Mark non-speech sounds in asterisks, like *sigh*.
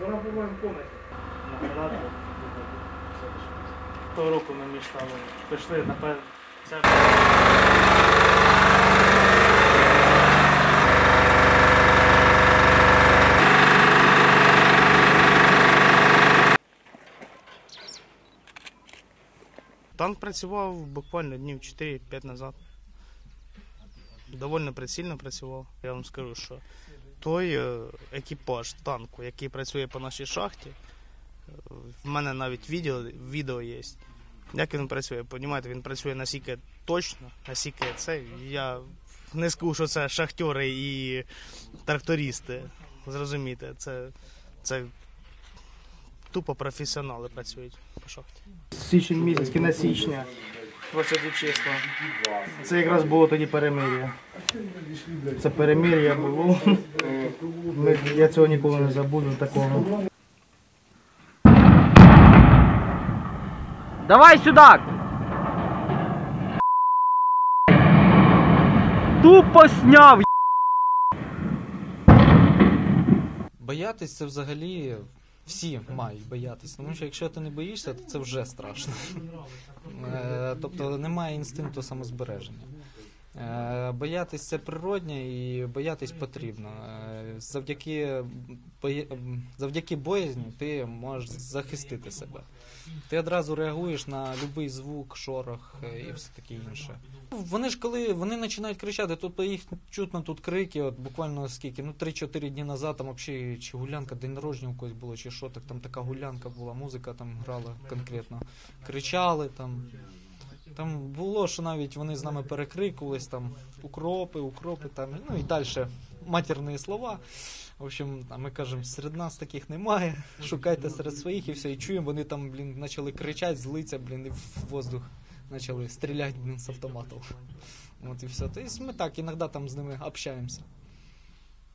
Вона була в комнаті. Нагадати. Того року ми між там пішли, напевно. Це... Танк працював буквально днів 4-5 назад. Довольно прицільно працював. Я вам скажу, що той е, екіпаж танку, який працює по нашій шахті, е, в мене навіть відео, відео є. Як він працює? Понімаєте, він працює настільки точно, настільки це. Я не скажу, що це шахтери і трактористи. Зрозумієте, це, це тупо професіонали працюють по шахті. Січень місяць, кінець січня, 20 числа. Це якраз було тоді перемир'я. Це перемир'я було. Я цього ніколи не забуду такого. Давай сюда! Тупо сняв! Боятись це взагалі всі мають боятись, тому що якщо ти не боїшся, то це вже страшно. Е, Тобто немає інстинкту самозбереження. Е, Боятись це природнє і боятись потрібно. Е, Завдяки, завдяки боязні ти можеш захистити себе. Ти одразу реагуєш на будь-який звук, шорох е, і все таке інше. Вони ж коли вони починають кричати, тобто їх чутно тут крики, от буквально скільки, ну 3-4 дні назад там взагалі чи гулянка, день народження у когось було, чи що, так там така гулянка була, музика там грала конкретно. Кричали там. Там було, що навіть вони з нами перекрикувались, там укропи, укропи, там, ну і далі матірні слова. В общем, а ми кажемо, серед нас таких немає. *laughs* Шукайте серед своїх і все. І чуємо, вони там, блін, почали кричати, злиться, блін, і в воздух почали стріляти, блін, з автоматів. От і все. Тобто ми так іноді там з ними общаємося.